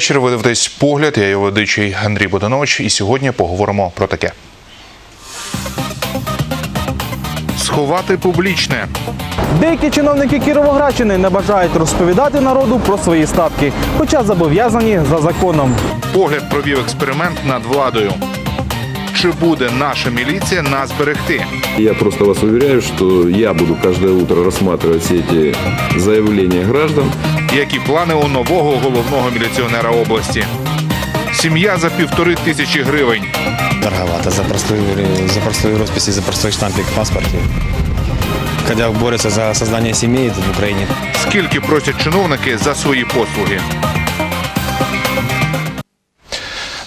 Вечір. Ви дивитесь погляд. Я його ведучий Андрій Боданович. І сьогодні поговоримо про таке. Сховати публічне. Деякі чиновники Кіровоградщини не бажають розповідати народу про свої статки, хоча зобов'язані за законом. Погляд провів експеримент над владою. Чи буде наша міліція нас берегти? Я просто вас уверяю, что я буду каждое утро рассматривать все эти заявления граждан. Які плани у нового головного міліціонера області? Сім'я за півтори тисячі гривень. Дороговато за простую, за простую роспись и за простой штампик в. Когда борются за создание семей тут в Украине, Скільки просять чиновники за свої послуги?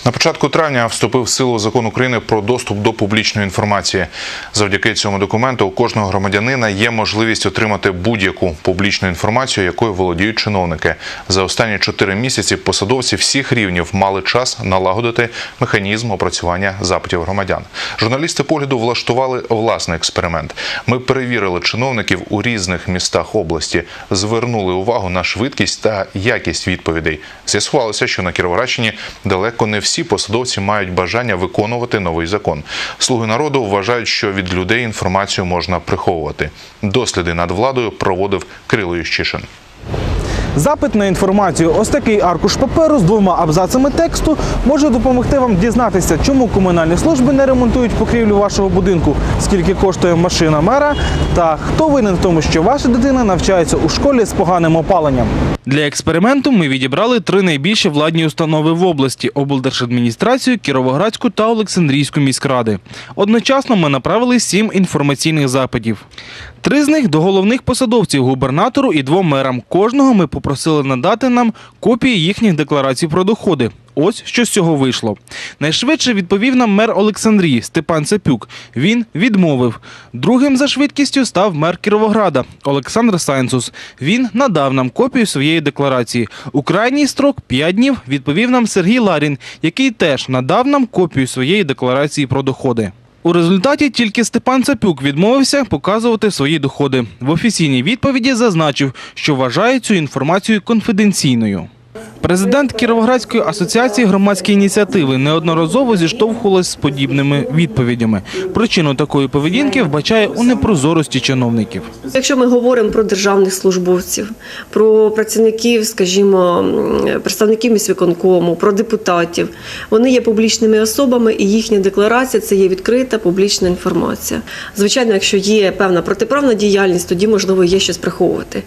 На початку травня вступив в силу закон України про доступ до публічної інформації. Завдяки цьому документу у кожного громадянина є можливість отримати будь-яку публічну інформацію, якою володіють чиновники. За останні чотири місяці посадовці всіх рівнів мали час налагодити механізм опрацювання запитів громадян. Журналісти погляду влаштували власний експеримент. Ми перевірили чиновників у різних містах області, звернули увагу на швидкість та якість відповідей. З'ясувалося, що на Кіровоградщині далеко не всі посадовці мають бажання виконувати новий закон. Слуги народу вважають, що від людей інформацію можна приховувати. Досліди над владою проводив Кирило Ющишин. Запит на інформацію. Ось такий аркуш паперу з двома абзацами тексту може допомогти вам дізнатися, чому комунальні служби не ремонтують покрівлю вашого будинку, скільки коштує машина мера, та хто винен в тому, що ваша дитина навчається у школі з поганим опаленням. Для експерименту ми відібрали три найбільші владні установи в області: облдержадміністрацію, Кіровоградську та Олександрійську міськради. Одночасно ми направили сім інформаційних запитів. Три з них до головних посадовців губернатору і двом мерам. Кожного ми попросили надати нам копії їхніх декларацій про доходи. Ось що з цього вийшло. Найшвидше відповів нам мер Олександрії Степан Цепюк. Він відмовив. Другим за швидкістю став мер Кіровограда Олександр Сайнсус. Він надав нам копію своєї декларації. У крайній строк 5 днів відповів нам Сергій Ларін, який теж надав нам копію своєї декларації про доходи. У результаті тільки Степан Цапюк відмовився показувати свої доходи. В офіційній відповіді зазначив, що вважає цю інформацію конфіденційною. Президент Кіровоградської асоціації громадської ініціативи неодноразово зіштовхувалась з подібними відповідями. Причину такої поведінки вбачає у непрозорості чиновників. Якщо ми говоримо про державних службовців, про працівників, скажімо, представників міськвиконкому, про депутатів, вони є публічними особами, і їхня декларація це є відкрита публічна інформація. Звичайно, якщо є певна протиправна діяльність, тоді можливо є щось приховувати.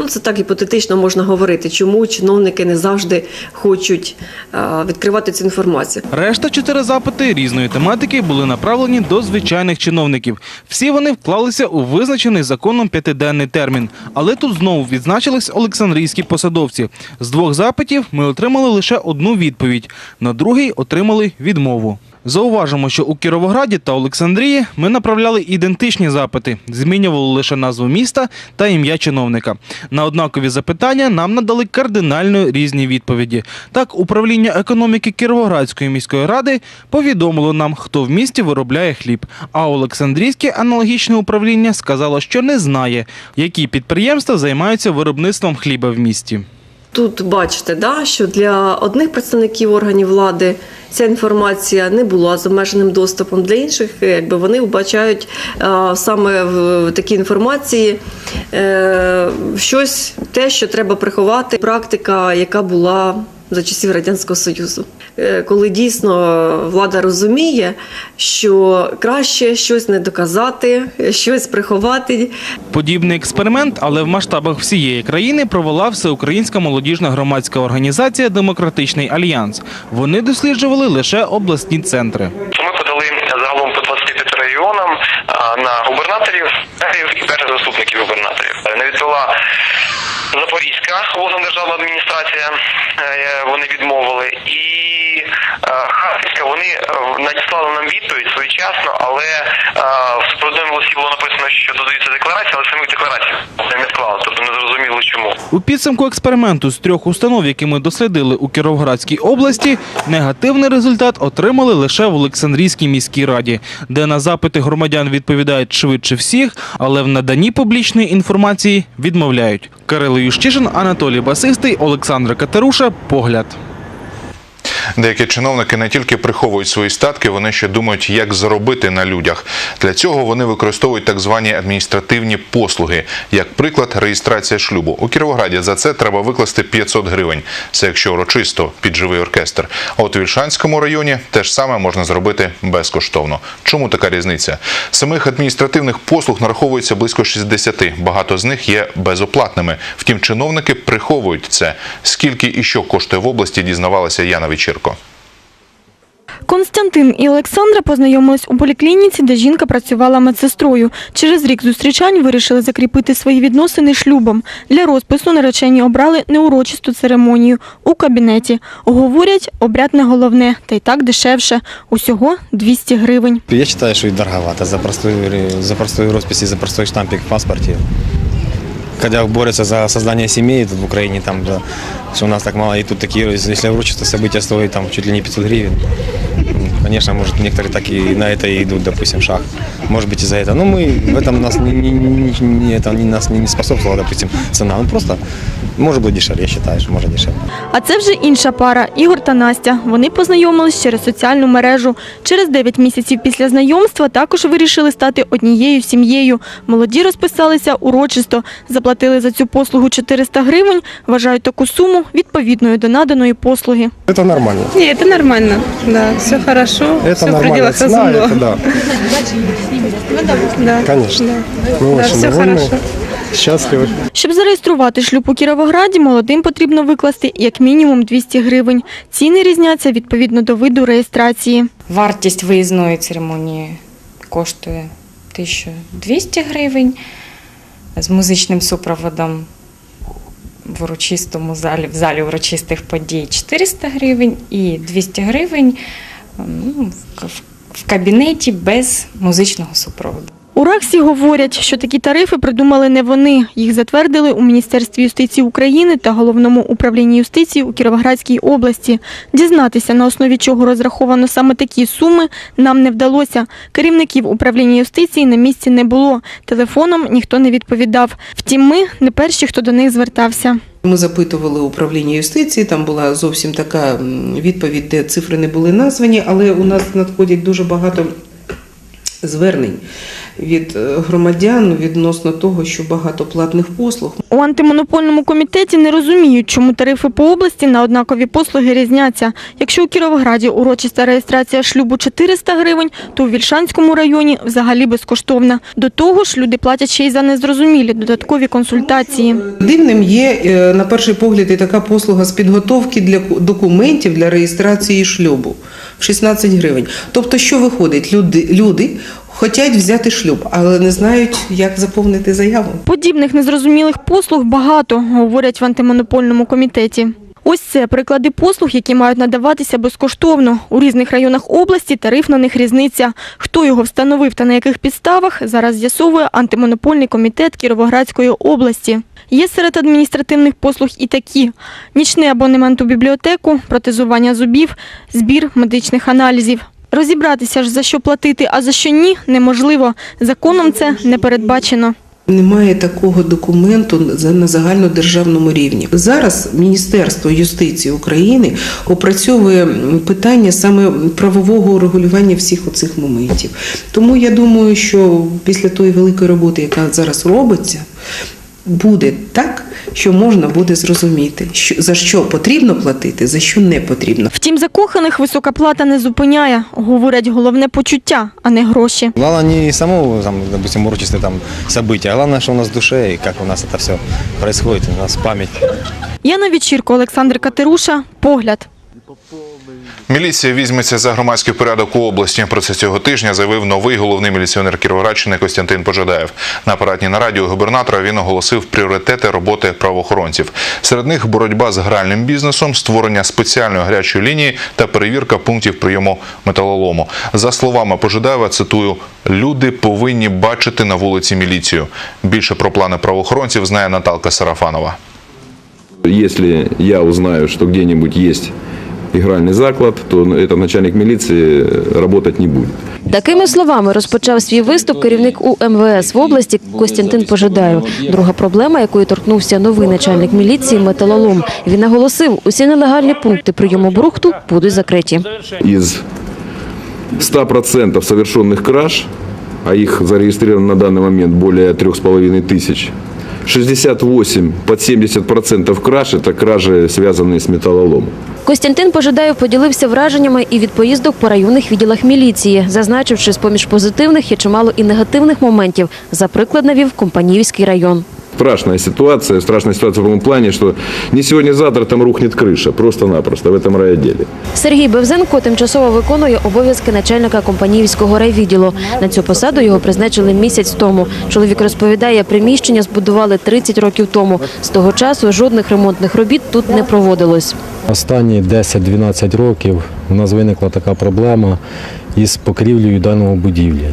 Ну, це так гіпотетично можна говорити, чому чиновники не завжди хочуть а, відкривати цю інформацію. Решта чотири запити різної тематики були направлені до звичайних чиновників. Всі вони вклалися у визначений законом п'ятиденний термін. Але тут знову відзначились олександрійські посадовці. З двох запитів ми отримали лише одну відповідь. На другий отримали відмову. Зауважимо, що у Кіровограді та Олександрії ми направляли ідентичні запити, змінювали лише назву міста та ім'я чиновника. На однакові запитання нам надали кардинально різні відповіді. Так, управління економіки Кіровоградської міської ради повідомило нам, хто в місті виробляє хліб. А Олександрійське аналогічне управління сказало, що не знає, які підприємства займаються виробництвом хліба в місті. Тут бачите, да, що для одних представників органів влади ця інформація не була з обмеженим доступом, для інших якби, вони вбачають е, саме в такій інформації е, щось, те, що треба приховати. Практика, яка була за часів Радянського Союзу. Е, Коли дійсно влада розуміє, що краще щось не доказати, щось приховати, Подібний експеримент, але в масштабах всієї країни провела всеукраїнська молодіжна громадська організація Демократичний альянс. Вони досліджували лише обласні центри. Ми подали загалом по 25 регіонам а, на губернаторів мерів і перших заступників губернаторів. Е, Не відповіла Запорізька обласна державна адміністрація, е, вони відмовили, і е, Харківська, вони е, надіслали нам відповідь своєчасно, але е, в справедливому листі було написано, що додаються декларації, але самих декларацій не склали, тобто не зрозуміло чому. У підсумку експерименту з трьох установ, які ми дослідили у Кіровоградській області, негативний результат отримали лише в Олександрійській міській раді, де на запити громадян відповідають швидше всіх, але в наданні публічної інформації відмовляють. Кирило Ющишин, Анатолій Басистий, Олександр Катеруша. Погляд. Деякі чиновники не тільки приховують свої статки, вони ще думають, як заробити на людях. Для цього вони використовують так звані адміністративні послуги. Як приклад, реєстрація шлюбу. У Кіровограді за це треба викласти 500 гривень. Це якщо урочисто під живий оркестр. А от у Вільшанському районі те ж саме можна зробити безкоштовно. Чому така різниця? Самих адміністративних послуг нараховується близько 60. Багато з них є безоплатними. Втім, чиновники приховують це. Скільки і що коштує в області, дізнавалася Яна Вечірко. Константин і Олександра познайомились у поліклініці, де жінка працювала медсестрою. Через рік зустрічань вирішили закріпити свої відносини шлюбом. Для розпису наречені обрали неурочисту церемонію у кабінеті. Говорять, обряд не головне, та й так дешевше. Усього 200 гривень. Я считаю, что и дороговато за простую, ре- за простую роспись и за простой штампик в паспорте. Когда борются за создание семей тут в Украине, там, да, что у нас так мало, и тут такие, если вручат, то события стоит там чуть ли не 500 гривен, конечно, может, некоторые так и на это и идут, допустим, шаг. Может быть, из-за этого. Но мы в этом нас не, не, не- не- это не, нас не способствовала, допустим, цена. Ну, просто может быть дешевле, я считаю, что может дешевле. А це вже інша пара Ігор та Настя. Вони познайомились через соціальну мережу. Через 9 місяців після знайомства також вирішили стати однією сім'єю. Молоді розписалися урочисто, заплатили за цю послугу 400 гривень. Вважають таку суму відповідною до наданої послуги. Это нормально. Не, это нормально. Да, все хорошо. Это все в нормальная пределах цена, разумного. это да. Да. Конечно. Мы Да, очень все довольны, хорошо. счастливы. Щоб зареєструвати шлюб у Кіровограді, молодим потрібно викласти як мінімум 200 гривень. Ціни різняться відповідно до виду реєстрації. Вартість виїзної церемонії коштує 1200 гривень з музичним супроводом в урочистому залі, в залі урочистих подій 400 гривень і 200 гривень ну, в- кабінеті без музичного супроводу. У РАКСі говорять, що такі тарифи придумали не вони. Їх затвердили у Міністерстві юстиції України та Головному управлінні юстиції у Кіровоградській області. Дізнатися, на основі чого розраховано саме такі суми, нам не вдалося. Керівників управління юстиції на місці не було. Телефоном ніхто не відповідав. Втім, ми не перші, хто до них звертався. Ми запитували управління юстиції, там була зовсім така відповідь, де цифри не були названі, але у нас надходять дуже багато звернень від е, громадян відносно того, що багато платних послуг. У антимонопольному комітеті не розуміють, чому тарифи по області на однакові послуги різняться. Якщо у Кіровограді урочиста реєстрація шлюбу 400 гривень, то у Вільшанському районі взагалі безкоштовна. До того ж, люди платять ще й за незрозумілі додаткові консультації. Дивним є е, на перший погляд і така послуга з підготовки для ку- документів для реєстрації шлюбу в 16 гривень. Тобто, що виходить? Люди, люди хочуть взяти шлюб, але не знають, як заповнити заяву. Подібних незрозумілих послуг багато, говорять в антимонопольному комітеті. Ось це приклади послуг, які мають надаватися безкоштовно. У різних районах області тариф на них різниця. Хто його встановив та на яких підставах, зараз з'ясовує антимонопольний комітет Кіровоградської області. Є серед адміністративних послуг і такі: нічний абонемент у бібліотеку, протезування зубів, збір медичних аналізів. Розібратися ж за що платити, а за що ні, неможливо. Законом це не передбачено. Немає такого документу на загальнодержавному рівні. Зараз Міністерство юстиції України опрацьовує питання саме правового урегулювання всіх оцих моментів. Тому я думаю, що після тої великої роботи, яка зараз робиться, буде так, що можна буде зрозуміти, що за що потрібно платити, за що не потрібно. Втім, закоханих висока плата не зупиняє. Говорять, головне почуття, а не гроші. Главное не само, там, допустим, урочистое там событие, а главное, что у нас в душе и как у нас это все происходит, у нас память. Яна Вечірко, Олександр Катеруша. Погляд. Міліція візьметься за громадський порядок у області. Про це цього тижня заявив новий головний міліціонер Кіровоградщини Костянтин Пожадаєв. На апаратній нараді у губернатора він оголосив пріоритети роботи правоохоронців. Серед них боротьба з гральним бізнесом, створення спеціальної гарячої лінії та перевірка пунктів прийому металолому. За словами Пожадаєва, цитую: люди повинні бачити на вулиці міліцію. Більше про плани правоохоронців знає Наталка Сарафанова. Если я узнаю, что где-нибудь есть игральный заклад, то этот начальник милиции работать не будет. Такими словами розпочав свій виступ керівник УМВС в області Костянтин Пожидаєв. Друга проблема, якої торкнувся новий начальник міліції металолом. Він наголосив, усі нелегальні пункти прийому брухту будуть закриті. Из 100% совершенных краж, а их зарегистрировано на данный момент более 3,5 тысяч, 68 под 70% краж – это кражи, связанные с металлоломом. Костянтин Пожидаєв поділився враженнями і від поїздок по районних відділах міліції, зазначивши, з-поміж позитивних є чимало і негативних моментів. За приклад навів Компаніївський район. Страшная ситуация, страшная ситуация в том плане, что не сегодня-завтра там рухнет крыша, просто-напросто в этом райотделе. Сергій Бевзенко тимчасово виконує обов'язки начальника компанійського райвідділу. На цю посаду його призначили місяць тому. Чоловік розповідає, приміщення збудували 30 років тому. З того часу жодних ремонтних робіт тут не проводилось. Останні 10-12 років у нас виникла така проблема із покрівлею даного будівлі.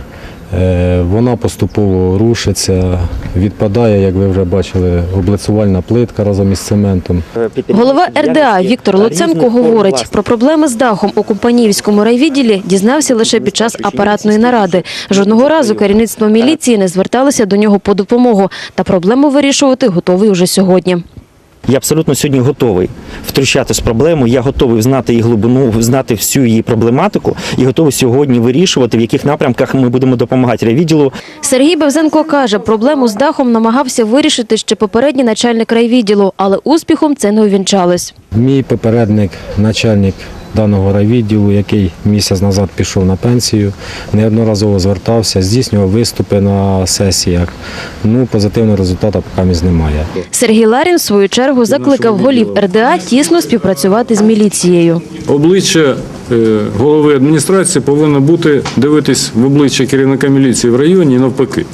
Е, Вона поступово рушиться, відпадає, як ви вже бачили, облицювальна плитка разом із цементом. Голова РДА Віктор Луценко говорить, про проблеми з дахом у компанійському райвідділі дізнався лише під час апаратної наради. Жодного разу керівництво міліції не зверталося до нього по допомогу, та проблему вирішувати готовий уже сьогодні. Я абсолютно сьогодні готовий втручатись в проблему. Я готовий знати її глибину, знати всю її проблематику і готовий сьогодні вирішувати, в яких напрямках ми будемо допомагати райвідділу. Сергій Бевзенко каже, проблему з дахом намагався вирішити ще попередній начальник райвідділу, але успіхом це не увінчалось. Мій попередник, начальник даного райвідділу, який місяць назад пішов на пенсію, неодноразово звертався, здійснював виступи на сесіях. Ну, позитивного результату поки немає. Сергій Ларін, в свою чергу, закликав голів РДА тісно співпрацювати з міліцією. Обличчя е, голови адміністрації повинно бути дивитись в обличчя керівника міліції в районі і навпаки.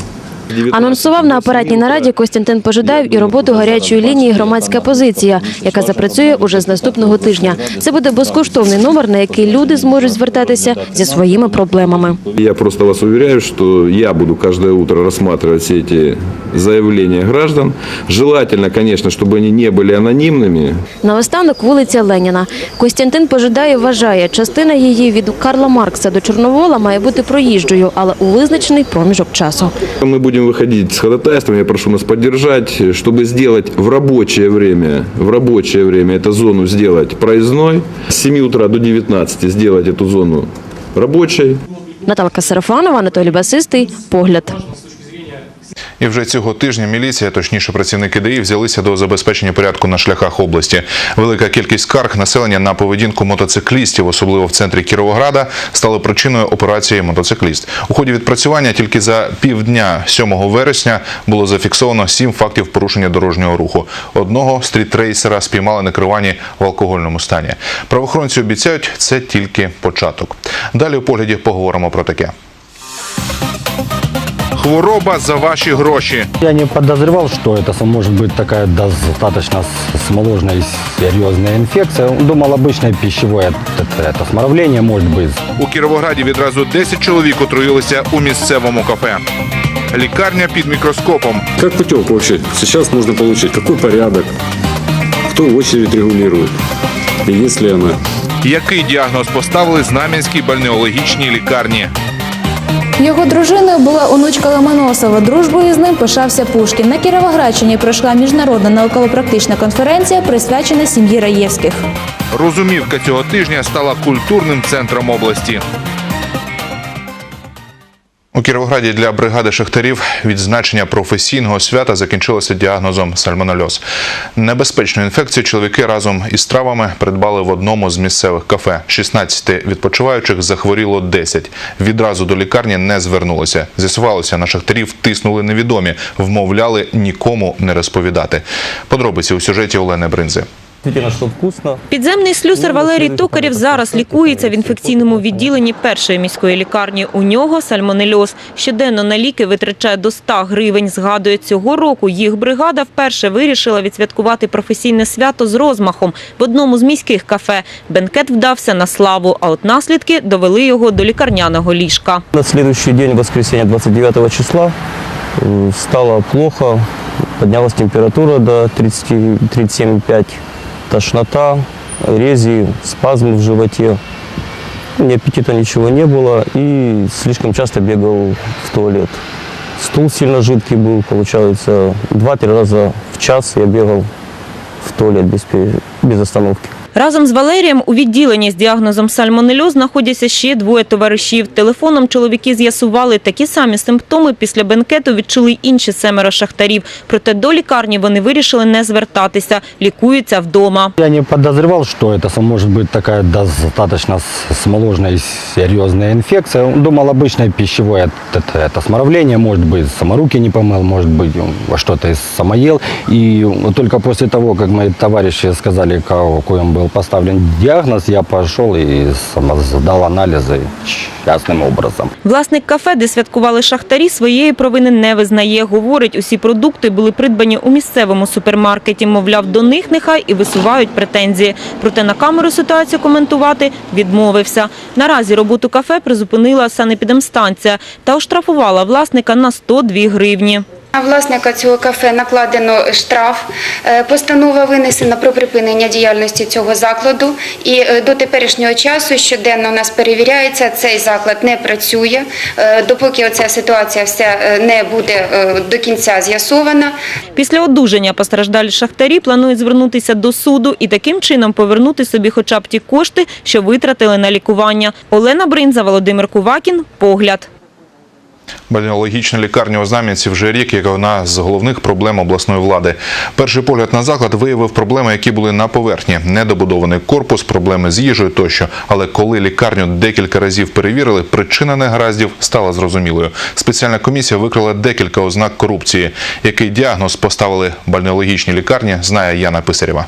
Анонсував на апаратній нараді Костянтин Пожидаєв і роботу гарячої лінії громадська позиція, яка запрацює уже з наступного тижня. Це буде безкоштовний номер, на який люди зможуть звертатися зі своїми проблемами. Я просто вас уверяю, что я буду каждое утро рассматривать все эти заявления граждан. Желательно, конечно, чтобы они не были анонимными. Наостанок вулиця Леніна. Костянтин Пожидаєв вважає, частина її від Карла Маркса до Чорновола має бути проїжджою, але у визначений проміжок часу. Мы будем выходить с ходатайством, я прошу нас поддержать, чтобы сделать в рабочее время, в рабочее время эту зону сделать проездной, с 7 утра до 19 сделать эту зону рабочей. Наталка Сарафанова, Анатолій Басистий. Погляд. І вже цього тижня міліція, точніше працівники ДАІ, взялися до забезпечення порядку на шляхах області. Велика кількість скарг населення на поведінку мотоциклістів, особливо в центрі Кіровограда, стали причиною операції мотоцикліст. У ході відпрацювання тільки за півдня 7 вересня було зафіксовано сім фактів порушення дорожнього руху. Одного стрітрейсера спіймали на керуванні в алкогольному стані. Правоохоронці обіцяють, це тільки початок. Далі у погляді поговоримо про таке. Хвороба за ваші гроші. Я не подозревал, что это может быть такая достаточно сложная и серьезная инфекция. Думал, обычное пищевое это, это сморовление может быть. У Кіровограді відразу 10 чоловік отруїлися у місцевому кафе. Лікарня під мікроскопом. Как путевку вообще сейчас можно получить? Какой порядок? Кто очередь регулирует? И есть ли она? Який діагноз поставили Знам'янській бальнеологічній лікарні? Його дружиною була онучка Ломоносова. Дружбою з ним пишався Пушкін. На Кіровоградщині пройшла міжнародна науково-практична конференція, присвячена сім'ї Раєвських. Розумівка цього тижня стала культурним центром області. У Кіровограді для бригади шахтарів відзначення професійного свята закінчилося діагнозом сальмонельоз. Небезпечну інфекцію чоловіки разом із травами придбали в одному з місцевих кафе. 16 відпочиваючих захворіло 10. Відразу до лікарні не звернулися. З'ясувалося, на шахтарів тиснули невідомі, вмовляли нікому не розповідати. Подробиці у сюжеті Олени Бринзи. Действительно, что вкусно. Підземний слюсар Валерій Токарєв зараз лікується в інфекційному відділенні першої міської лікарні. У нього сальмонельоз. Щоденно на ліки витрачає до 100 гривень. Згадує, цього року їх бригада вперше вирішила відсвяткувати професійне свято з розмахом в одному з міських кафе. Бенкет вдався на славу, а от наслідки довели його до лікарняного ліжка. На следующий день, воскресенье 29 числа, э, стало плохо, поднялась температура до 30 37,5, тошнота, рези, спазмы в животе. Ни аппетита ничего не было и слишком часто бегал в туалет. Стул сильно жидкий был, получается, 2-3 раза в час я бегал в туалет без, без остановки. Разом з Валерієм у відділенні з діагнозом сальмонельоз знаходяться ще двоє товаришів. Телефоном чоловіки з'ясували, такі самі симптоми після бенкету відчули й інші семеро шахтарів. Проте до лікарні вони вирішили не звертатися, лікуються вдома. Я не подозревал, что это может быть такая достаточно с- сложная и серьезная инфекция. Думал, обычное пищевое это, это сморовление, может быть, саморуки не помыл, может быть, он что-то из самоел. И только после того, как мои товарищи сказали, какой он был поставлен диагноз, я пошел и сам сдал анализы частным образом. Власник кафе, де святкували шахтарі, своєї провини не визнає. Говорить, усі продукти були придбані у місцевому супермаркеті. Мовляв, до них нехай і висувають претензії. Проте на камеру ситуацію коментувати відмовився. Наразі роботу кафе призупинила санепідемстанція та оштрафувала власника на 102 гривні. На власника цього кафе накладено штраф. Е, Постанова винесена про припинення діяльності цього закладу. І е, до теперішнього часу щоденно у нас перевіряється, цей заклад не працює. Е, Допоки оця ситуація вся не буде до кінця з'ясована. Після одужання постраждалі шахтарі планують звернутися до суду і таким чином повернути собі хоча б ті кошти, що витратили на лікування. Олена Бринза, Володимир Кувакін. Погляд. Бальнеологічна лікарня у Знам'янці вже рік, як одна з головних проблем обласної влади. Перший погляд на заклад виявив проблеми, які були на поверхні: недобудований корпус, проблеми з їжею тощо. Але коли лікарню декілька разів перевірили, причина негараздів стала зрозумілою. Спеціальна комісія викрила декілька ознак корупції. Який діагноз поставили бальнеологічній лікарні, знає Яна Писарєва.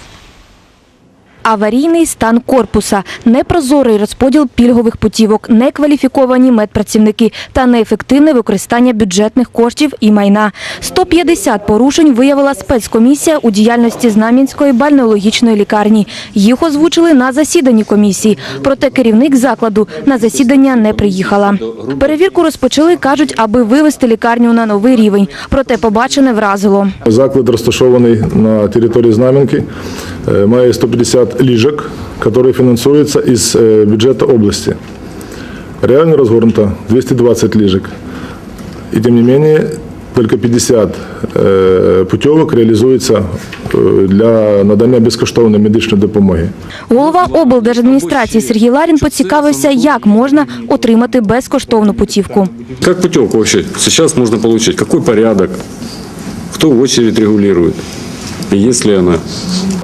Аварійний стан корпуса, непрозорий розподіл пільгових путівок, некваліфіковані медпрацівники та неефективне використання бюджетних коштів і майна. 150 порушень виявила спецкомісія у діяльності Знам'янської бальнеологічної лікарні. Їх озвучили на засіданні комісії. Проте керівник закладу на засідання не приїхала. Перевірку розпочали, кажуть, аби вивести лікарню на новий рівень. Проте побачене вразило. Заклад розташований на території Знам'янки, е, має 150 ліжок, які фінансуються із е, бюджету області. Реально розгорнуто 220 ліжок. І тим не менше, тільки 50 е, путівок реалізується е, для надання безкоштовної медичної допомоги. Голова облдержадміністрації Сергій Ларін поцікавився, як можна отримати безкоштовну путівку. Как путевку вообще сейчас можно получить? Какой порядок? Кто очередь регулирует? И есть ли она?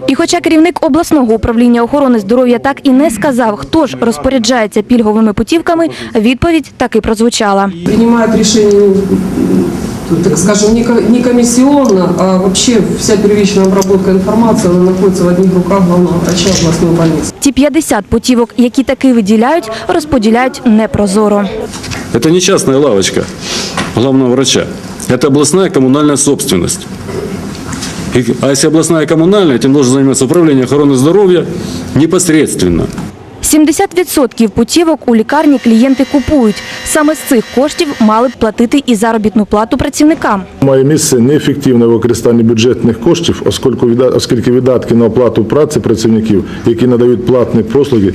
І хоча керівник обласного управління охорони здоров'я так і не сказав, хто ж розпоряджається пільговими путівками, відповідь таки прозвучала. принимает решение, м, так скажем, не ко- не комиссионно, а вообще вся первичная обработка информации она находится в одних руках главного врача областной больницы. Ті 50 путівок, які таки виділяють, розподіляють непрозоро. Это не частная лавочка главного врача. Это областная коммунальная собственность. И- а если областная коммунальная, этим должен заниматься управление охраны здоровья непосредственно. 70% путівок у лікарні клієнти купують. Саме з цих коштів мали б платити і заробітну плату працівникам. Має місце неефективне використання бюджетних коштів, оскільки видатки на оплату праці працівників, які надають платні послуги,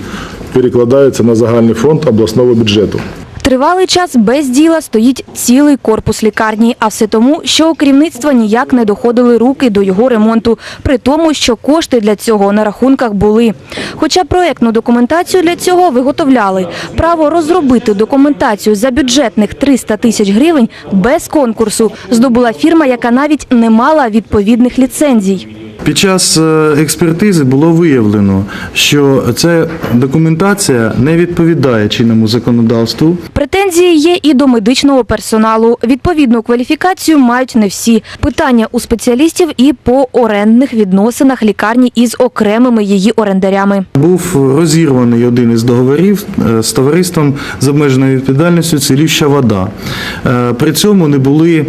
перекладаються на загальний фонд обласного бюджету. Тривалий час без діла стоїть цілий корпус лікарні, а все тому, що у керівництва ніяк не доходили руки до його ремонту, при тому, що кошти для цього на рахунках були. Хоча проектну документацію для цього виготовляли. Право розробити документацію за бюджетних 300 тисяч гривень без конкурсу здобула фірма, яка навіть не мала відповідних ліцензій. Під час е, експертизи було виявлено, що ця документація не відповідає чинному законодавству. Претензії є і до медичного персоналу. Відповідну кваліфікацію мають не всі. Питання у спеціалістів і по орендних відносинах лікарні із окремими її орендарями. Був розірваний один із договорів е, з товариством з обмеженою відповідальністю «Цілюща вода». Е, При цьому не були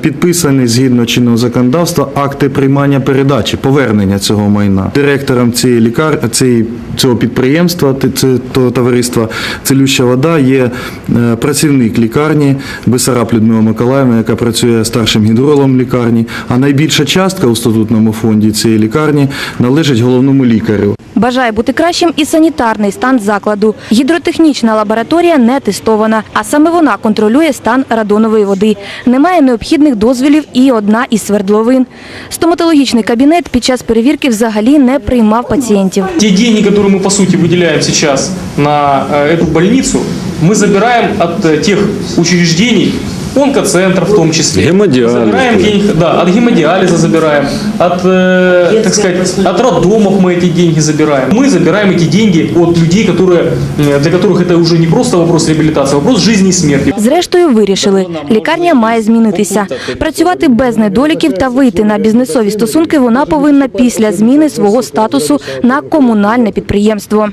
підписані згідно чинного законодавства акти приймання передачі, повернення цього майна. Директором цієї лікар... цієї, цього підприємства, цього товариства Целюща вода» є е, працівник лікарні Бесараб Людмила Миколаївна, яка працює старшим гідрологом лікарні. А найбільша частка у статутному фонді цієї лікарні належить головному лікарю Бажає бути кращим і санітарний стан закладу. Гідротехнічна лабораторія не тестована, а саме вона контролює стан радонової води. Немає необхідних дозволів і одна із свердловин. Стоматологічний кабінет під час перевірки взагалі не приймав пацієнтів. Те деньги, которые мы по сути выделяем сейчас на э, эту больницу, мы забираем от э, тех учреждений, онкоцентр в том числе. Гемодиализ, Забираем да. деньги, да, от гемодиализа забираем, от, э, так сказать, от роддомов мы эти деньги забираем. Мы забираем эти деньги от людей, которые, э, для которых это уже не просто вопрос реабилитации, а вопрос жизни и смерти. Зрештою вирішили, лікарня має змінитися. Працювати без недоліків та вийти на бізнесові стосунки вона повинна після зміни свого статусу на комунальне підприємство.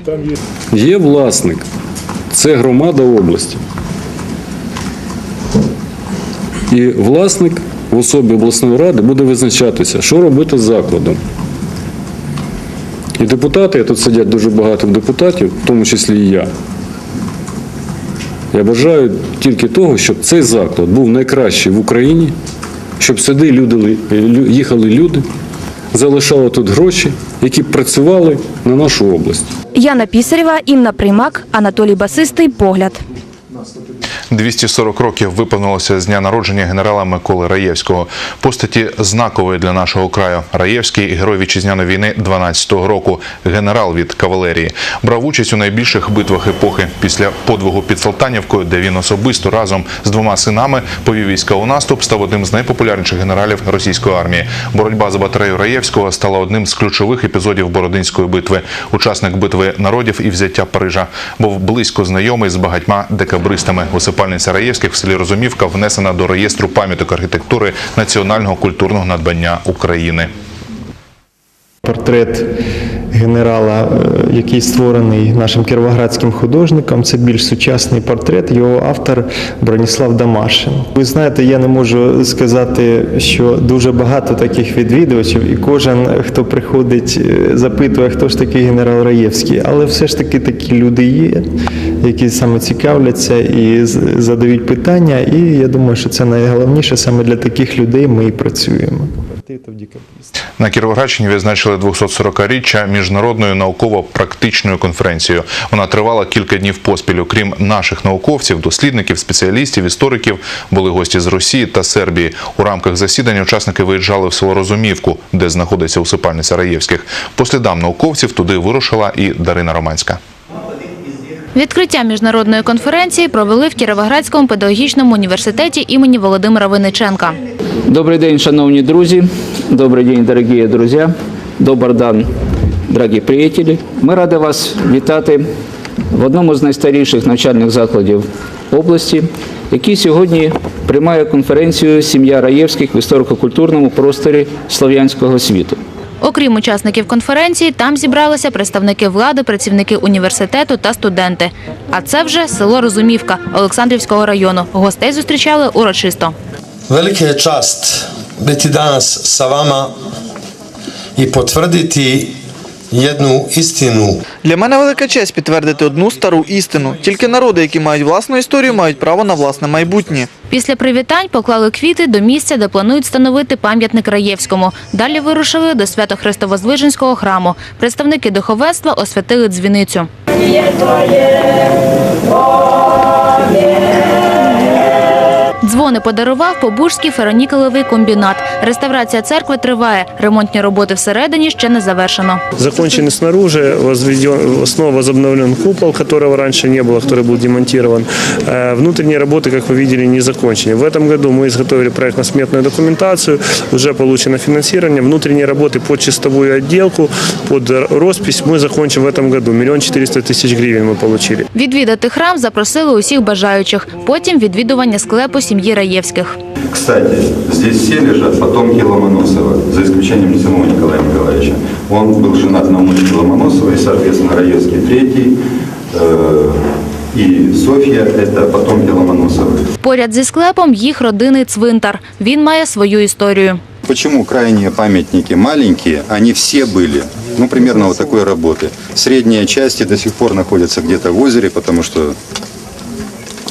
Є власник. Це громада області. І власник в особі обласної ради буде визначатися, що робити з закладом. І депутати, тут сидять дуже багато депутатів, в тому числі і я. Я бажаю тільки того, щоб цей заклад був найкращий в Україні, щоб сюди люди, їхали люди, залишали тут гроші, які працювали на нашу область. Яна Пісарєва, Інна Приймак, Анатолій Басистий. Погляд. 240 років виповнилося з дня народження генерала Миколи Раєвського. Постаті знакової для нашого краю. Раєвський герой вітчизняної війни 12-го року. Генерал від кавалерії брав участь у найбільших битвах епохи. Після подвигу під Салтанівкою, де він особисто разом з двома синами повів війська у наступ, став одним з найпопулярніших генералів російської армії. Боротьба за батарею Раєвського стала одним з ключових епізодів Бородинської битви. Учасник битви народів і взяття Парижа був близько знайомий з багатьма декабристами. Усипальниця Сараєвських в селі Розумівка внесена до реєстру пам'яток архітектури національного культурного надбання України. Портрет генерала, е, який створений нашим кіровоградським художником, це більш сучасний портрет. Його автор Броніслав Дамашин. Ви знаєте, я не можу сказати, що дуже багато таких відвідувачів, і кожен, хто приходить, е, запитує, хто ж такий генерал Раєвський. Але все ж таки такі люди є, які саме цікавляться і задають питання. І я думаю, що це найголовніше саме для таких людей ми і працюємо. На Кіровоградщині відзначили 240-річчя міжнародною науково-практичною конференцією. Вона тривала кілька днів поспіль. Окрім наших науковців, дослідників, спеціалістів, істориків, були гості з Росії та Сербії. У рамках засідання учасники виїжджали в село Розумівку, де знаходиться усипальниця Раєвських. По слідам науковців туди вирушила і Дарина Романська. Відкриття міжнародної конференції провели в Кіровоградському педагогічному університеті імені Володимира Винниченка. Добрий день, шановні друзі. Добрий день, дорогі друзі. Добрий день, дорогі приятелі. Ми раді вас вітати в одному з найстаріших навчальних закладів області, який сьогодні приймає конференцію Сім'я Раєвських в історико-культурному просторі слов'янського світу. Окрім учасників конференції, там зібралися представники влади, працівники університету та студенти. А це вже село Розумівка Олександрівського району. Гостей зустрічали урочисто. Велика честь бути зараз з вами і i jednu istinu. Для мене велика честь підтвердити одну стару істину. Тільки народи, які мають власну історію, мають право на власне майбутнє. Після привітань поклали квіти до місця, де планують встановити пам'ятник Раєвському. Далі вирушили до Свято-Христовоздвиженського храму. Представники духовенства освятили дзвіницю. Дзвони подарував Побужський феронікелевий комбінат. Реставрація церкви триває. Ремонтні роботи всередині ще не завершено. Закончены снаружи, возведен, снова возобновлен купол, которого раньше не было, который был демонтирован. Э, Внутренние работы, как вы видели, не закончены. В этом году мы изготовили проектно-сметную документацию, уже получено финансирование. Внутренние работы под чистовую отделку, под роспись мы закончим в этом году. Миллион четыреста тысяч гривен мы получили. Відвідати храм запросили усіх бажаючих. Потім відвідування склепу сім'ї Раєвських. Кстати, здесь все лежат потомки Ломоносова, за исключением самого Николая Николаевича. Он был женат на внучке Ломоносова, и, соответственно, Раевский третий, э, и Софья – это потомки Ломоносовых. Поряд зі склепом їх родинний цвинтар. Він має свою історію. Почему крайние памятники маленькие, они все были, ну, примерно вот такой работы. Средние части до сих пор находятся где-то в озере, потому что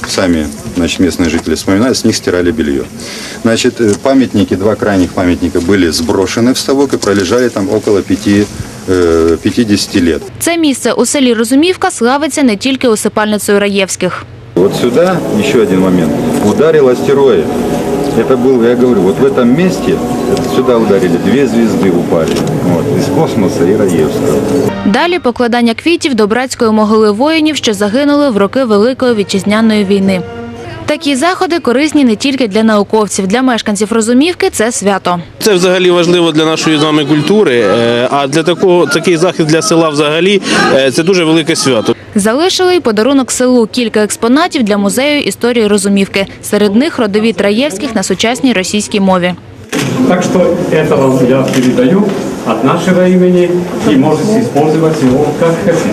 сами значит, местные жители вспоминают, с них стирали белье. Значит, э, памятники, два крайних памятника были сброшены в ставок и пролежали там около пяти, э, 50 лет. Це місце у селі Розумівка славиться не тільки усипальницею Раєвських. Вот сюда, еще один момент, ударил астероид. Это был, я говорю, вот в этом месте сюда ударили, две звезды упали. Вот, из космоса и Раевского. Далі покладання квітів до братської могили воїнів, що загинули в роки Великої вітчизняної війни. Такі заходи корисні не тільки для науковців, для мешканців Розумівки це свято. Це взагалі важливо для нашої з вами культури. е, А для такого такий захід для села взагалі е, це дуже велике свято. Залишили й подарунок селу кілька експонатів для музею історії Розумівки. Серед них родові Траєвських на сучасній російській мові. Так что это вам я передаю от нашего имени и можете использовать его как хотите.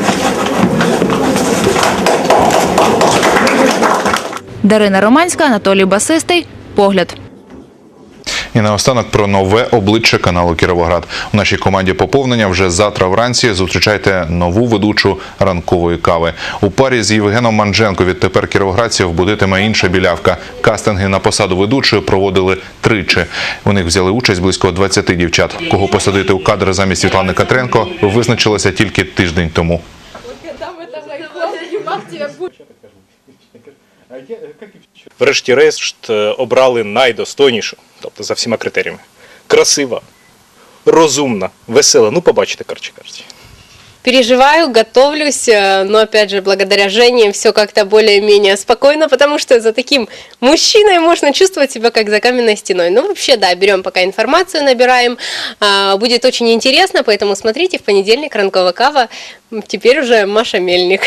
Дарина Романська, Анатолій Басистий. Погляд. І наостанок про нове обличчя каналу Кіровоград. У нашій команді поповнення вже завтра вранці зустрічайте нову ведучу ранкової кави. У парі з Євгеном Мандженко відтепер кіровоградців будитиме інша білявка. Кастинги на посаду ведучої проводили тричі. У них взяли участь близько 20 дівчат. Кого посадити у кадр замість Світлани Катренко визначилося тільки тиждень тому. Врешті-решт е, обрали найдостойнішу, тобто за всіма критеріями. Красива, розумна, весела. Ну, побачите, кажучи. Переживаю, готовлюсь, э, но опять же, благодаря Жене все как-то более-менее спокойно, потому что за таким мужчиной можно чувствовать себя как за каменной стеной. Ну, вообще, да, берем пока информацию, набираем. Будет очень интересно, поэтому смотрите в понедельник Ранкова Кава. Теперь уже Маша Мельник.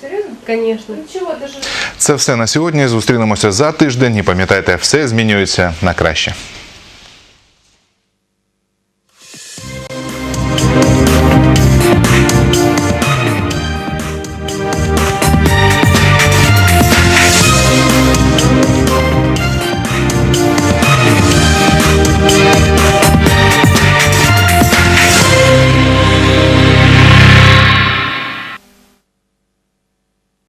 Серьезно? Конечно. Нічого, даже... Це все на сьогодні. Зустрінемося за тиждень. І пам'ятайте, все змінюється на краще.